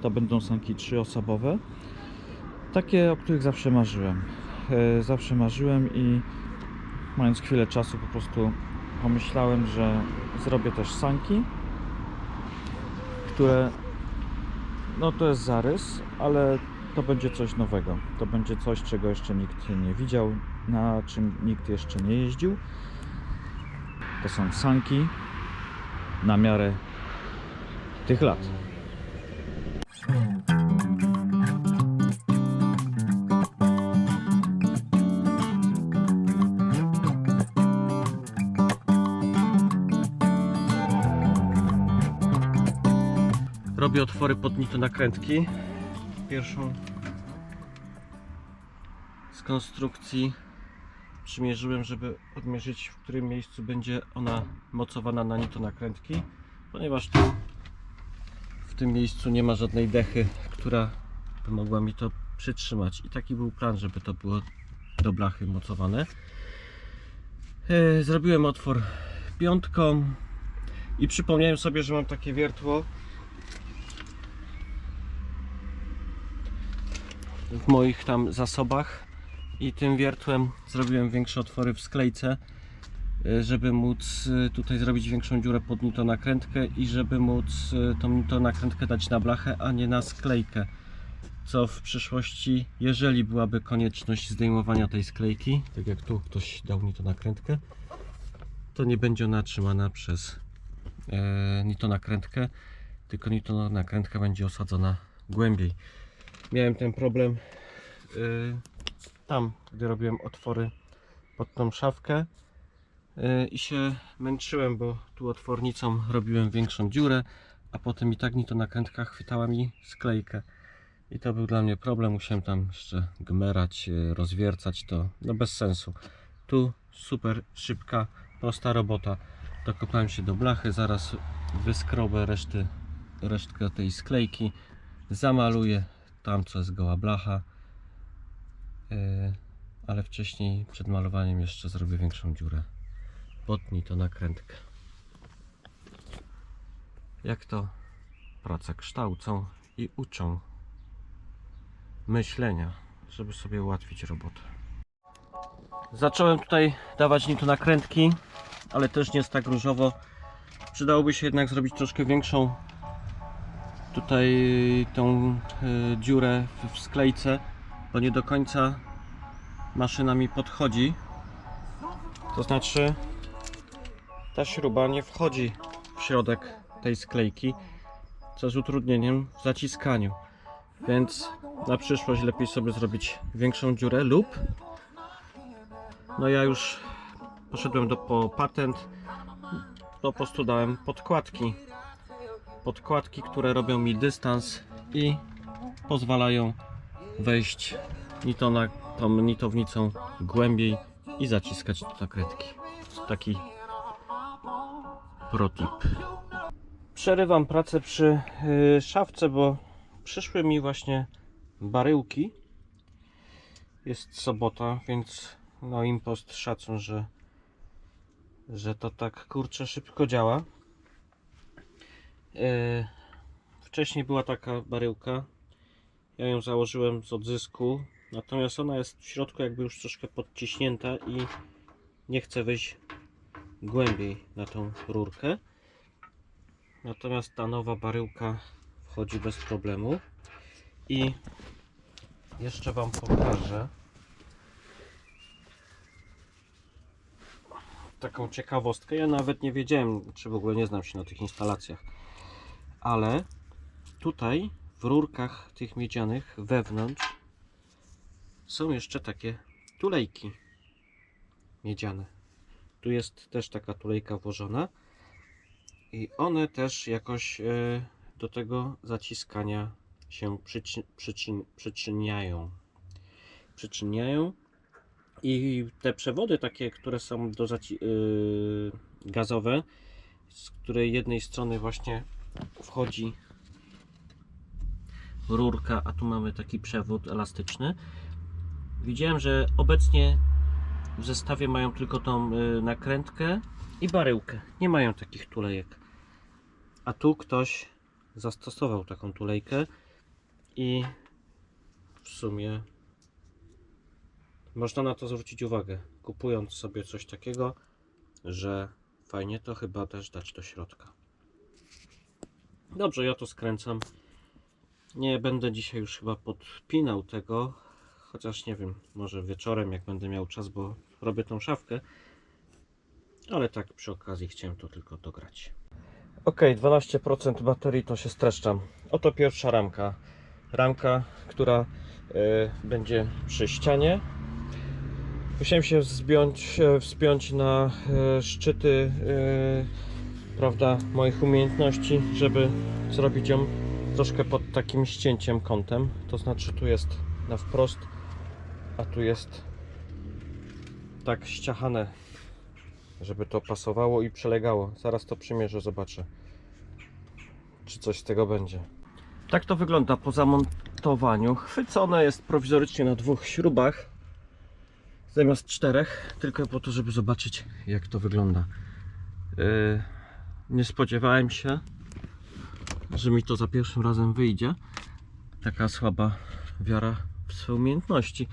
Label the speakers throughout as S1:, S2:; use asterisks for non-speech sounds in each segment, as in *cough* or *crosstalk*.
S1: To będą sanki trzyosobowe. Takie, o których zawsze marzyłem. E, Zawsze marzyłem i mając chwilę czasu po prostu pomyślałem, że zrobię też sanki, które no to jest zarys, ale to będzie coś nowego. To będzie coś, czego jeszcze nikt nie widział, na czym nikt jeszcze nie jeździł. To są sanki na miarę tych lat.
S2: Robię otwory pod nakrętki. Pierwszą z konstrukcji przymierzyłem, żeby odmierzyć w którym miejscu będzie ona mocowana na nito nakrętki, ponieważ tu tym miejscu nie ma żadnej dechy, która by mogła mi to przytrzymać. I taki był plan, żeby to było do blachy mocowane. E, Zrobiłem otwór piątką i przypomniałem sobie, że mam takie wiertło w moich tam zasobach i tym wiertłem zrobiłem większe otwory w sklejce żeby móc y, tutaj zrobić większą dziurę pod nito nakrętkę i żeby móc y, tą nito nakrętkę dać na blachę, a nie na sklejkę. Co w przyszłości, jeżeli byłaby konieczność zdejmowania tej sklejki, tak jak tu ktoś dał nito nakrętkę to nie będzie ona trzymana przez e, tylko nakrętka będzie osadzona głębiej. Miałem ten problem y, tam, gdy robiłem otwory pod tą szafkę. y, i się męczyłem, bo tu otwornicą robiłem większą dziurę, a potem i tak mi to nakrętka chwytała mi sklejkę. I to był dla mnie problem, musiałem tam jeszcze gmerać, y, rozwiercać to, no bez sensu. Tu super szybka, prosta robota. Dokopałem się do blachy, zaraz wyskrobę reszty, resztkę tej sklejki, zamaluję tam co jest goła blacha Yy, ale wcześniej przed malowaniem jeszcze zrobię większą dziurę potnij to nakrętkę jak to? Prace kształcą i uczą myślenia żeby sobie ułatwić robotę. Zacząłem tutaj dawać nito nakrętki ale też nie jest tak różowo. Przydałoby się jednak zrobić troszkę większą tutaj tą y, dziurę w- w sklejce, bo nie do końca maszyna mi podchodzi. To znaczy ta śruba nie wchodzi w środek tej sklejki, co jest utrudnieniem w zaciskaniu. Więc na przyszłość lepiej sobie zrobić większą dziurę lub no ja już poszedłem do, po patent, po prostu dałem podkładki podkładki, które robią mi dystans i pozwalają wejść nito na, tą nitownicą głębiej i zaciskać te nakrętki. Taki protip. Przerywam pracę przy y, szafce, bo przyszły mi właśnie baryłki. Jest sobota, więc no impost szacun, że, że to tak kurczę szybko działa. E, Wcześniej była taka baryłka. Ja ją założyłem z odzysku. Natomiast ona jest w środku jakby już troszkę podciśnięta i nie chce wejść głębiej na tą rurkę. Natomiast ta nowa baryłka wchodzi bez problemu. I jeszcze Wam pokażę taką ciekawostkę. Ja nawet nie wiedziałem, czy w ogóle nie znam się na tych instalacjach ale tutaj w rurkach tych miedzianych wewnątrz są jeszcze takie tulejki miedziane. Tu jest też taka tulejka włożona i one też jakoś e, do tego zaciskania się przyczyniają. Przyczyniają i te przewody takie, które są do yy, gazowe, z której jednej strony właśnie wchodzi rurka, a tu mamy taki przewód elastyczny. Widziałem, że obecnie w zestawie mają tylko tą y, nakrętkę i baryłkę. Nie mają takich tulejek. A tu ktoś zastosował taką tulejkę I w sumie można na to zwrócić uwagę, kupując sobie coś takiego, że fajnie to chyba też dać do środka. Dobrze, ja to skręcam. Nie będę dzisiaj już chyba podpinał tego, chociaż nie wiem, może wieczorem jak będę miał czas, bo robię tą szafkę. Ale tak przy okazji chciałem to tylko dograć. Ok, 12% baterii to się streszczam. Oto pierwsza ramka. Ramka, która y, będzie przy ścianie. Musiałem się wzbiąć, e, wspiąć na e, szczyty y, prawda, moich umiejętności, żeby zrobić ją troszkę pod takim ścięciem kątem. To znaczy tu jest na wprost, a tu jest tak ściachane, żeby to pasowało i przelegało. Zaraz to przymierzę, zobaczę, czy coś z tego będzie. Tak to wygląda po zamontowaniu. Chwycone jest prowizorycznie na dwóch śrubach zamiast czterech, tylko po to, żeby zobaczyć, jak to wygląda. Yy, nie spodziewałem się, że mi to za pierwszym razem wyjdzie. Taka słaba wiara w swoje umiejętności.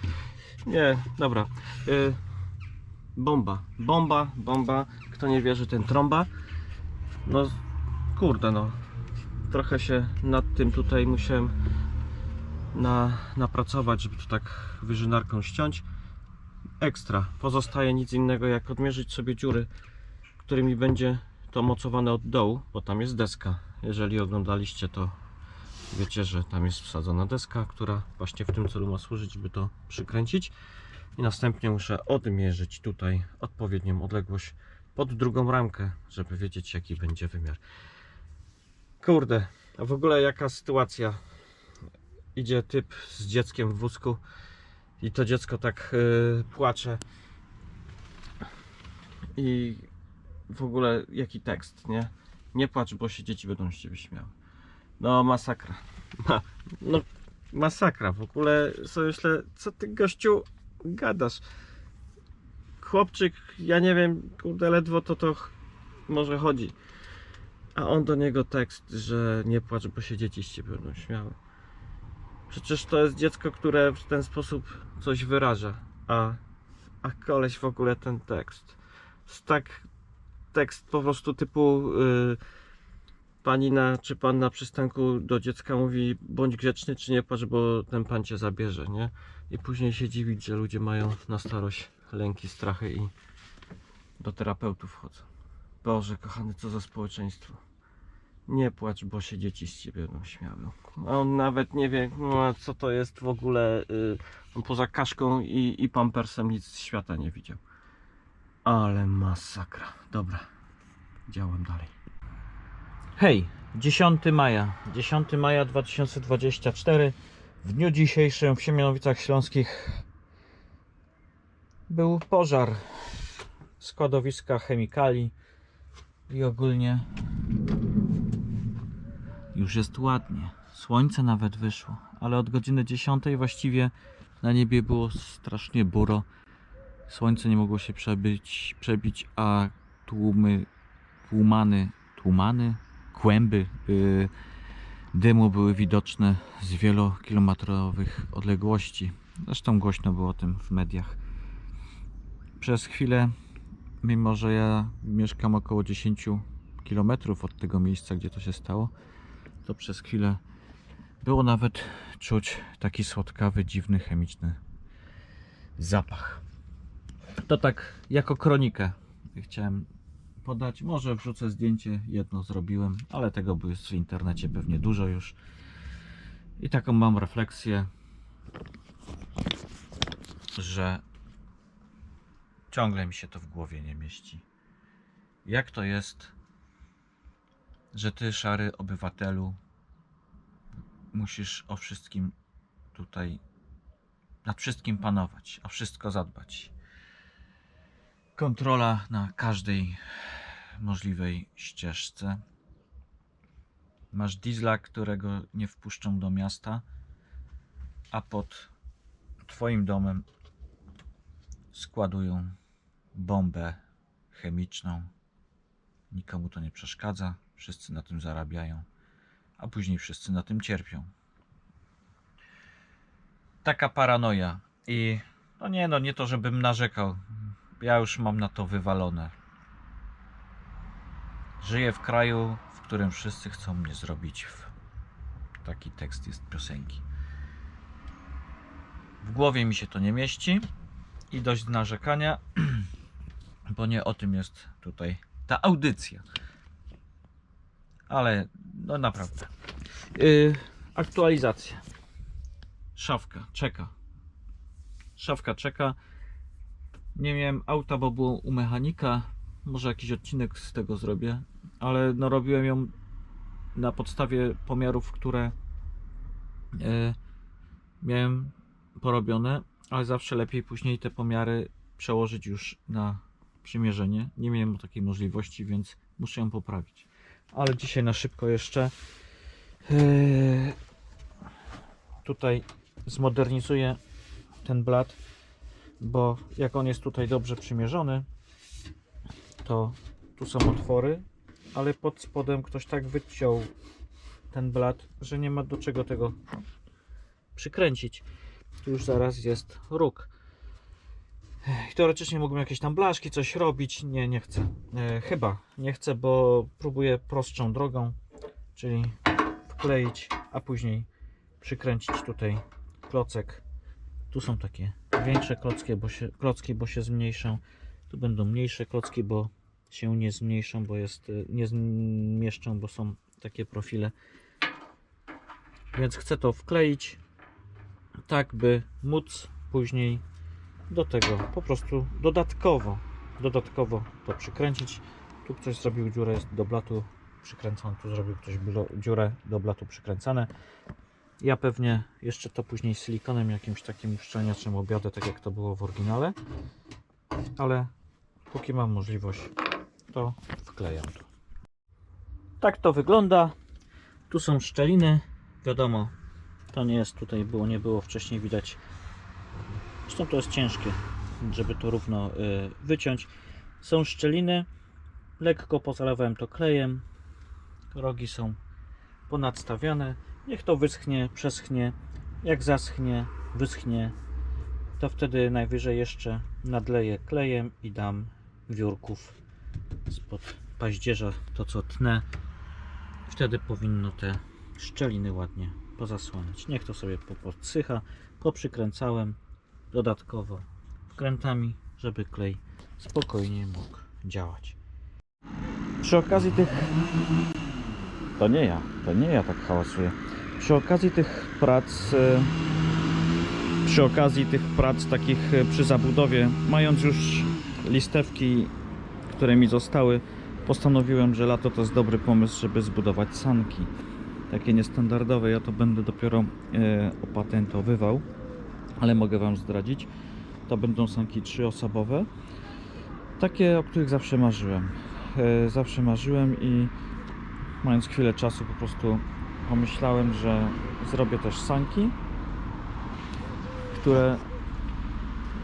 S2: Nie, dobra. Yy, bomba, bomba, bomba. Kto nie wierzy, ten trąba. No, kurde, no. Trochę się nad tym tutaj musiałem na, napracować, żeby to tak wyżynarką ściąć. Ekstra. Pozostaje nic innego jak odmierzyć sobie dziury, którymi będzie to mocowane od dołu, bo tam jest deska. Jeżeli oglądaliście, to wiecie, że tam jest wsadzona deska, która właśnie w tym celu ma służyć, by to przykręcić. I następnie muszę odmierzyć tutaj odpowiednią odległość pod drugą ramkę, żeby wiedzieć jaki będzie wymiar. Kurde, a w ogóle jaka sytuacja? Idzie typ z dzieckiem w wózku i to dziecko tak yy, płacze. I w ogóle jaki tekst, nie? Nie płacz, bo się dzieci będą z ciebie śmiały. No masakra. Ma, no masakra. W ogóle sobie myślę, co ty gościu gadasz? Chłopczyk, ja nie wiem, kurde, ledwo to to może chodzi. A on do niego tekst, że nie płacz, bo się dzieci z ciebie będą śmiały. Przecież to jest dziecko, które w ten sposób coś wyraża. A, a koleś w ogóle ten tekst. Tak tekst po prostu typu y, panina czy pan na przystanku do dziecka mówi bądź grzeczny czy nie płacz, bo ten pan cię zabierze, nie? I później się dziwić, że ludzie mają na starość lęki, strachy i do terapeutów chodzą. Boże kochany, co za społeczeństwo. Nie płacz, bo się dzieci z ciebie będą śmiały. A on nawet nie wie, no, co to jest w ogóle. Y, on poza kaszką i, i pampersem nic z świata nie widział. Ale masakra. Dobra, działam dalej. Hej, 10 maja. 10 maja 2024. W dniu dzisiejszym w Siemianowicach Śląskich był pożar składowiska chemikali i ogólnie już jest ładnie. Słońce nawet wyszło, ale od godziny 10 właściwie na niebie było strasznie buro. Słońce nie mogło się przebić, przebić a tłumy, tłumany, tłumany, kłęby yy, dymu były widoczne z wielokilometrowych odległości. Zresztą głośno było o tym w mediach. Przez chwilę, mimo że ja mieszkam około 10 km od tego miejsca, gdzie to się stało, to przez chwilę było nawet czuć taki słodkawy, dziwny, chemiczny zapach. To tak jako kronikę chciałem podać. Może wrzucę zdjęcie, jedno zrobiłem, ale tego by jest w internecie pewnie dużo już. I taką mam refleksję, że ciągle mi się to w głowie nie mieści. Jak to jest, że ty, szary obywatelu, musisz o wszystkim tutaj, nad wszystkim panować, o wszystko zadbać. Kontrola na każdej możliwej ścieżce. Masz diesla, którego nie wpuszczą do miasta, a pod twoim domem składują bombę chemiczną. Nikomu to nie przeszkadza, wszyscy na tym zarabiają, a później wszyscy na tym cierpią.
S1: taka paranoja. I no nie, no nie to, żebym narzekał. Ja już mam na to wywalone. Żyję w kraju, w którym wszyscy chcą mnie zrobić. W... Taki tekst jest piosenki. W głowie mi się to nie mieści i dość narzekania, *clears throat* bo nie o tym jest tutaj ta audycja. Ale no naprawdę. Yy, aktualizacja. Szafka czeka. Szafka czeka. Nie miałem auta, bo było u mechanika. Może jakiś odcinek z tego zrobię, ale no robiłem ją na podstawie pomiarów, które e, miałem porobione, ale zawsze lepiej później te pomiary przełożyć już na przymierzenie. Nie miałem takiej możliwości, więc muszę ją poprawić. Ale dzisiaj na szybko jeszcze e, tutaj zmodernizuję ten blat, bo jak on jest tutaj dobrze przymierzony, to tu są otwory, ale pod spodem ktoś tak wyciął ten blat, że nie ma do czego tego przykręcić. Tu już zaraz jest róg. Ech, Teoretycznie mógłbym jakieś tam blaszki, coś robić. Nie, nie chcę. E, chyba nie chcę, bo próbuję prostszą drogą, czyli wkleić, a później przykręcić tutaj klocek. Tu są takie większe klocki, bo się, klocki, bo się zmniejszą. Tu będą mniejsze klocki, bo się nie zmniejszą, bo jest y, nie zmieszczą, bo są takie profile. Więc chcę to wkleić tak, by móc później do tego po prostu dodatkowo dodatkowo to przykręcić. Tu ktoś zrobił dziurę do blatu przykręcone, tu zrobił ktoś dziurę do blatu przykręcane. Ja pewnie jeszcze to później silikonem jakimś takim uszczelniaczem objadę, tak jak to było w oryginale. Ale póki mam możliwość, to wklejam. Tak to wygląda. Tu są szczeliny. Wiadomo, to nie jest tutaj było, nie było wcześniej widać. Zresztą to jest ciężkie, żeby to równo y, wyciąć. Są szczeliny. Lekko pozalewałem to klejem. Rogi są ponadstawiane. Niech to wyschnie, przeschnie. Jak zaschnie, wyschnie, to wtedy najwyżej jeszcze nadleję klejem i dam wiórków spod paździerza, to co tnę. Wtedy powinno te szczeliny ładnie pozasłaniać. Niech to sobie podsycha. Poprzykręcałem dodatkowo wkrętami, żeby klej spokojnie mógł działać. Przy okazji tych to nie ja, to nie ja tak hałasuję. Przy okazji tych prac, e, przy okazji tych prac takich e, przy zabudowie, mając już listewki, które mi zostały, postanowiłem, że lato to jest dobry pomysł, żeby zbudować sanki. Takie niestandardowe, ja to będę dopiero e, opatentowywał, ale mogę Wam zdradzić. To będą sanki trzyosobowe. Takie, o których zawsze marzyłem. E, zawsze marzyłem i mając chwilę czasu po prostu pomyślałem, że zrobię też sanki, które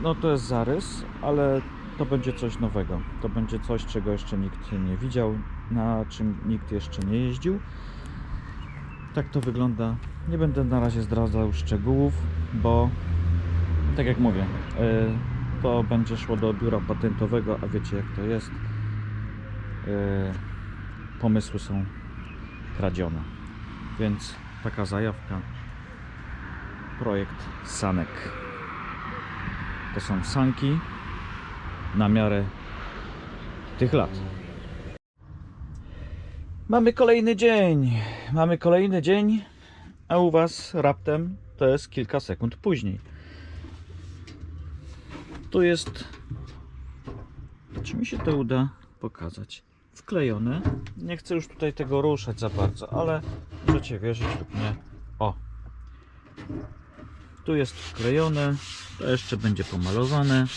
S1: no to jest zarys, ale to będzie coś nowego. To będzie coś, czego jeszcze nikt nie widział, na czym nikt jeszcze nie jeździł. Tak to wygląda. Nie będę na razie zdradzał szczegółów, bo tak jak mówię, y, to będzie szło do biura patentowego, a wiecie jak to jest. Y, Pomysły są kradzione. Więc taka zajawka. Projekt sanek. To są sanki na miarę tych lat. Mamy kolejny dzień. Mamy kolejny dzień, a u Was raptem to jest kilka sekund później. Tu jest. Czy mi się to uda pokazać? Wklejone. Nie chcę już tutaj tego ruszać za bardzo, ale możecie wierzyć lub nie. O. Tu jest wklejone. To jeszcze będzie pomalowane.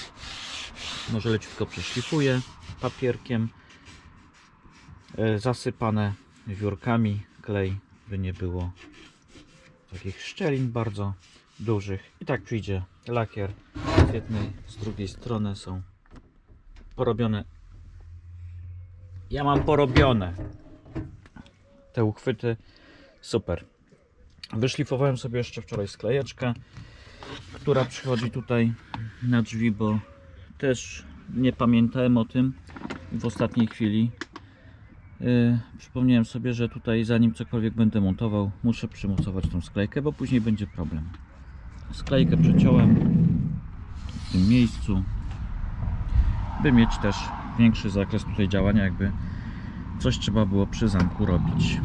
S1: Może leciutko przeszlifuję papierkiem. E, Zasypane wiórkami klej, by nie było takich szczelin bardzo dużych. I tak przyjdzie lakier z jednej, z drugiej strony są porobione. Ja mam porobione te uchwyty. Super. Wyszlifowałem sobie jeszcze wczoraj sklejeczkę. która przychodzi tutaj na drzwi, bo też nie pamiętałem o tym w ostatniej chwili. Yy, przypomniałem sobie, że tutaj zanim cokolwiek będę montował, muszę przymocować tą sklejkę, bo później będzie problem. Sklejkę przeciąłem w tym miejscu, by mieć też większy zakres tutaj działania, jakby coś trzeba było przy zamku robić.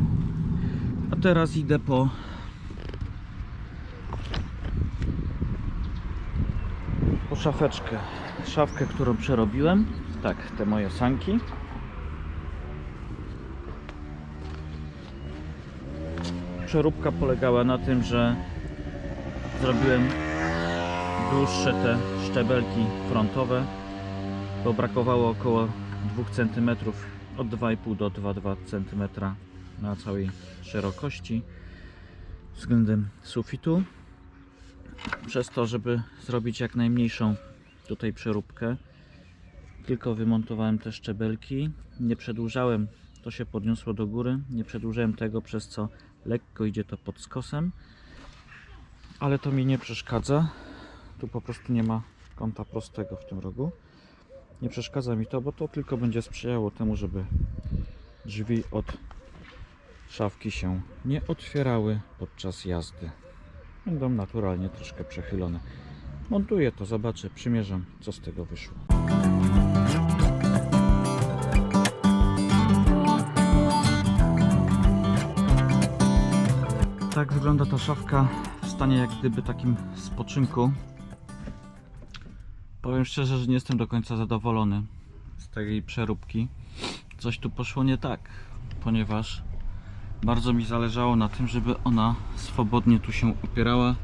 S1: A teraz idę po po szafeczkę. Szafkę, którą przerobiłem. Tak, te moje sanki. Przeróbka polegała na tym, że zrobiłem dłuższe te szczebelki frontowe, bo brakowało około 2 cm od 2,5 do 2,2 cm na całej szerokości względem sufitu. Przez to, żeby zrobić jak najmniejszą tutaj przeróbkę, tylko wymontowałem te szczebelki, nie przedłużałem, to się podniosło do góry, nie przedłużałem tego, przez co lekko idzie to pod skosem, ale to mi nie przeszkadza. Tu po prostu nie ma kąta prostego w tym rogu. Nie przeszkadza mi to, bo to tylko będzie sprzyjało temu, żeby drzwi od szafki się nie otwierały podczas jazdy. Będą naturalnie troszkę przechylone. Montuję to, zobaczę, przymierzam, co z tego wyszło. Tak wygląda ta szafka w stanie jak gdyby takim spoczynku. Powiem szczerze, że nie jestem do końca zadowolony z tej przeróbki. Coś tu poszło nie tak, ponieważ bardzo mi zależało na tym, żeby ona swobodnie tu się opierała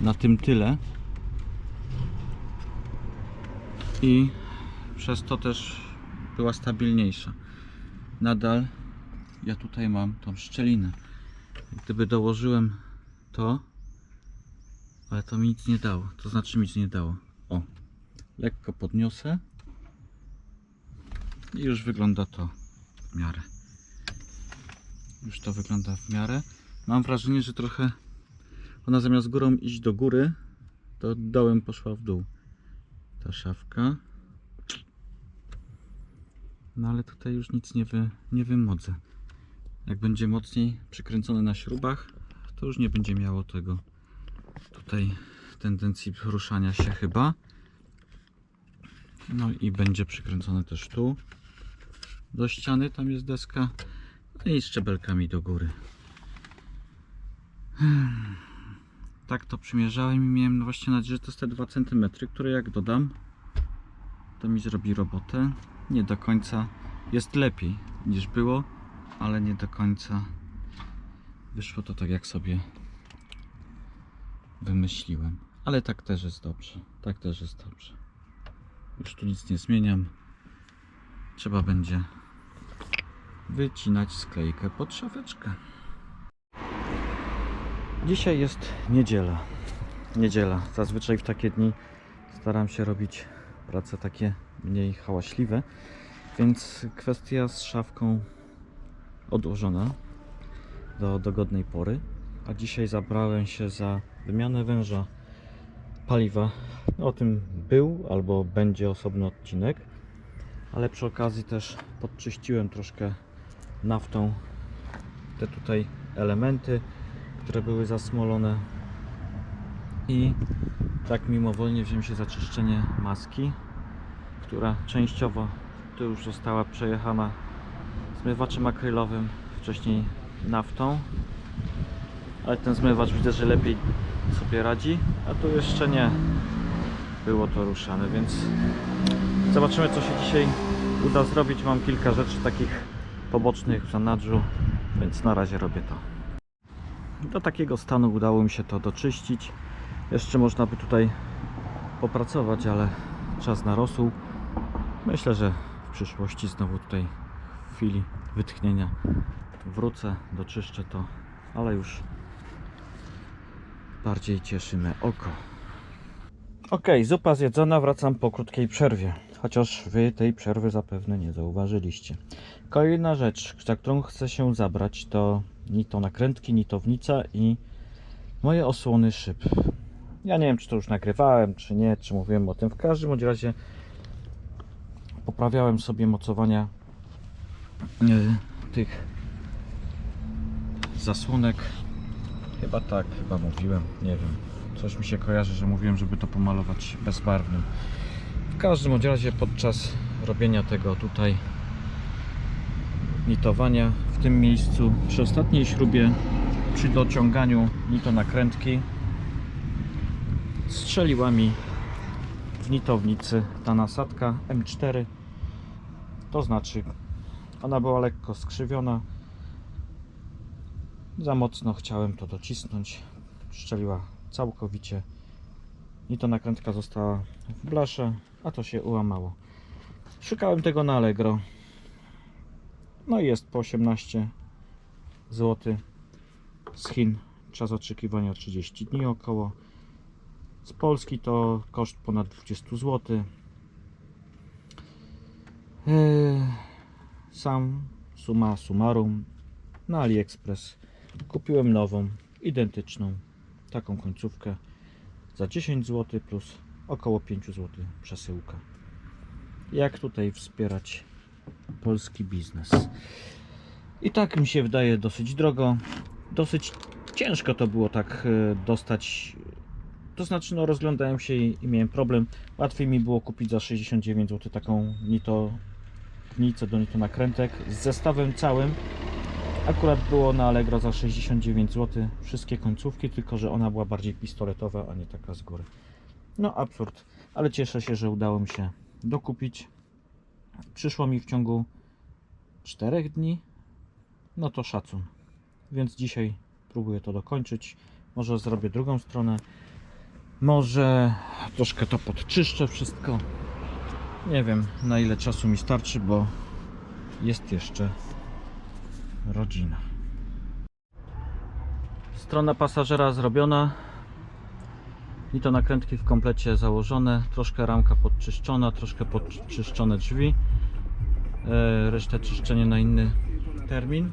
S1: na tym tyle i przez to też była stabilniejsza. Nadal ja tutaj mam tą szczelinę. Gdyby dołożyłem to, ale to mi nic nie dało. To znaczy nic nie dało. O, lekko podniosę i już wygląda to w miarę. Już to wygląda w miarę. Mam wrażenie, że trochę ona zamiast górą iść do góry, to dołem poszła w dół. Ta szafka. No ale tutaj już nic nie, wy, nie wymodzę. Jak będzie mocniej przykręcone na śrubach, to już nie będzie miało tego tutaj tendencji ruszania się chyba. No i będzie przykręcone też tu do ściany, tam jest deska no i szczebelkami do góry. Tak to przymierzałem i miałem właśnie nadzieję, że to jest te 2 cm, które jak dodam, to mi zrobi robotę. Nie do końca jest lepiej niż było, ale nie do końca wyszło to tak jak sobie wymyśliłem. Ale tak też jest dobrze. Tak też jest dobrze. Już tu nic nie zmieniam. Trzeba będzie wycinać sklejkę pod szafeczkę. Dzisiaj jest niedziela. Niedziela. Zazwyczaj w takie dni staram się robić prace takie mniej hałaśliwe, więc kwestia z szafką odłożona do dogodnej pory. A dzisiaj zabrałem się za wymianę węża paliwa. O tym był albo będzie osobny odcinek, ale przy okazji też podczyściłem troszkę naftą te tutaj elementy, które były zasmolone i tak mimowolnie wziąłem się za czyszczenie maski, która częściowo tu już została przejechana zmywaczem akrylowym, wcześniej naftą, ale ten zmywacz widzę, że lepiej sobie radzi, a tu jeszcze nie było to ruszane, więc zobaczymy co się dzisiaj uda zrobić. Mam kilka rzeczy takich pobocznych w zanadrzu, więc na razie robię to. Do takiego stanu udało mi się to doczyścić. Jeszcze można by tutaj popracować, ale czas narosł. Myślę, że w przyszłości znowu tutaj w chwili wytchnienia wrócę, doczyszczę to, ale już bardziej cieszy me oko. Ok, zupa zjedzona, wracam po krótkiej przerwie. Chociaż wy tej przerwy zapewne nie zauważyliście. Kolejna rzecz, za którą chcę się zabrać, to ni to nakrętki, nitownica i moje osłony szyb. Ja nie wiem, czy to już nagrywałem, czy nie, czy mówiłem o tym. W każdym razie poprawiałem sobie mocowania y, tych zasłonek. Chyba tak, chyba mówiłem, nie wiem. Coś mi się kojarzy, że mówiłem, żeby to pomalować bezbarwnym. W każdym razie podczas robienia tego tutaj nitowania w tym miejscu przy ostatniej śrubie przy dociąganiu nito nakrętki strzeliła mi w nitownicy ta nasadka M4 to znaczy ona była lekko skrzywiona. Za mocno chciałem to docisnąć. Strzeliła całkowicie. Nito nakrętka została w blasze a to się ułamało. Szukałem tego na Allegro no i jest po 18 zł z Chin. Czas oczekiwania 30 dni około. Z Polski to koszt ponad 20 zł Eee, sam suma summarum. Na AliExpress kupiłem nową, identyczną taką końcówkę za 10 zł plus około 5 zł przesyłka. Jak tutaj wspierać polski biznes. I tak mi się wydaje dosyć drogo. Dosyć ciężko to było tak e, dostać. To znaczy no rozglądałem się i, i miałem problem. Łatwiej mi było kupić za 69 zł taką nito nicę do nito nakrętek z zestawem całym. Akurat było na Allegro za 69 zł wszystkie końcówki tylko że ona była bardziej pistoletowa a nie taka z góry. No absurd. Ale cieszę się że udało mi się dokupić przyszło mi w ciągu 4 dni no to szacun. Więc dzisiaj próbuję to dokończyć. Może zrobię drugą stronę. Może troszkę to podczyszczę wszystko. Nie wiem na ile czasu mi starczy bo jest jeszcze rodzina. Strona pasażera zrobiona i to nakrętki w komplecie założone troszkę ramka podczyszczona troszkę podczyszczone drzwi. E, resztę czyszczenie na inny termin.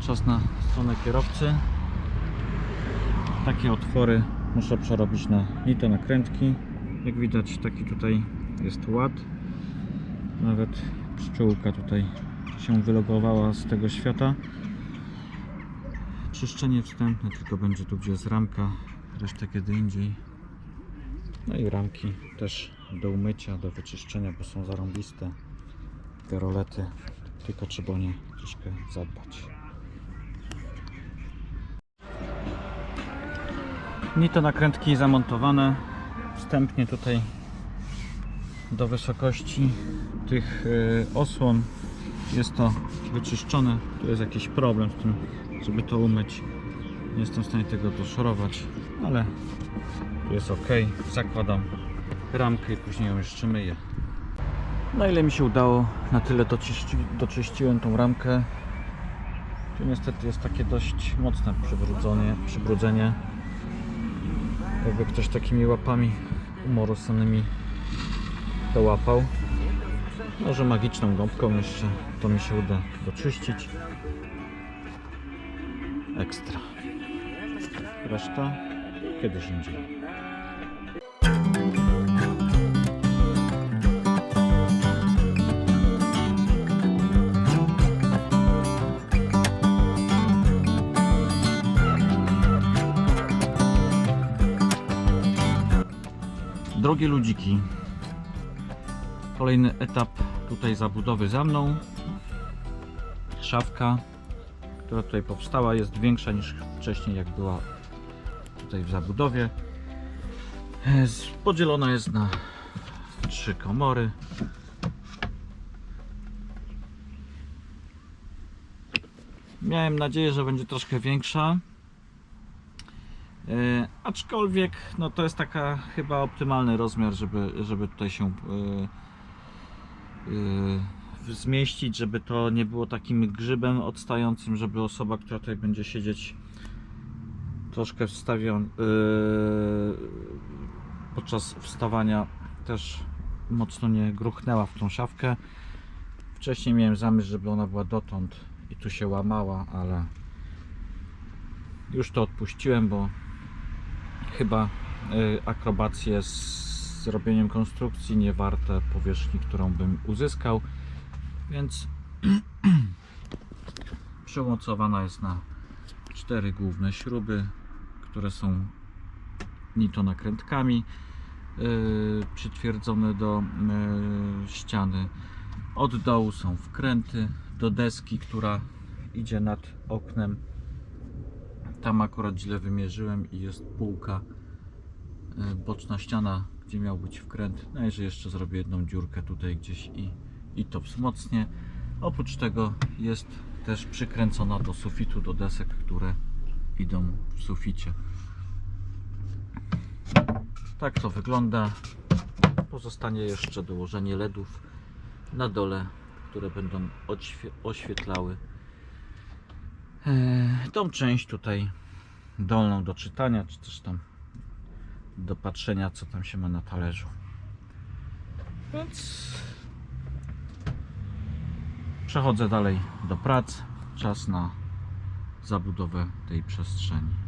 S1: Czas na stronę kierowcy. Takie otwory muszę przerobić na nito nakrętki. Jak widać taki tutaj jest ład. Nawet pszczółka tutaj się wylogowała z tego świata. Czyszczenie wstępne tylko będzie tu gdzie jest ramka. Resztę kiedy indziej no i ramki też do umycia, do wyczyszczenia bo są zarąbiste. Te rolety tylko trzeba o nie troszkę zadbać. Nito nakrętki zamontowane. Wstępnie tutaj do wysokości tych y, osłon jest to wyczyszczone. Tu jest jakiś problem z tym żeby to umyć. Nie jestem w stanie tego doszorować ale jest ok zakładam ramkę i później ją jeszcze myję. Na ile mi się udało na tyle doczyści, doczyściłem tą ramkę. Tu niestety jest takie dość mocne przybrudzenie, przybrudzenie. Jakby ktoś takimi łapami umorosanymi to łapał. Może magiczną gąbką jeszcze to mi się uda doczyścić. Ekstra. Reszta Drogie ludziki, kolejny etap tutaj zabudowy za mną. Szafka, która tutaj powstała, jest większa niż wcześniej, jak była tutaj w zabudowie. E, Podzielona jest na trzy komory. Miałem nadzieję, że będzie troszkę większa. E, aczkolwiek no to jest taka chyba optymalny rozmiar, żeby, żeby tutaj się e, e, zmieścić, żeby to nie było takim grzybem odstającym, żeby osoba, która tutaj będzie siedzieć troszkę wstawion e, podczas wstawania też mocno nie gruchnęła w tą szafkę. Wcześniej miałem zamysł, żeby ona była dotąd i tu się łamała, ale już to odpuściłem, bo chyba y, akrobacje z zrobieniem konstrukcji, nie warte powierzchni, którą bym uzyskał, więc *clears throat* przymocowana jest na cztery główne śruby, które są nitonakrętkami yy, przytwierdzone do yy, ściany. Od dołu są wkręty do deski, która idzie nad oknem. Tam akurat źle wymierzyłem i jest półka, yy, boczna ściana, gdzie miał być wkręt. No i że jeszcze zrobię jedną dziurkę tutaj gdzieś i, i to wzmocnię. Oprócz tego jest też przykręcona do sufitu, do desek, które idą w suficie. Tak to wygląda. Pozostanie jeszcze dołożenie LEDów na dole, które będą oświetlały e, tą część tutaj dolną do czytania, czy też tam do patrzenia, co tam się ma na talerzu. Więc przechodzę dalej do prac. Czas na zabudowę tej przestrzeni.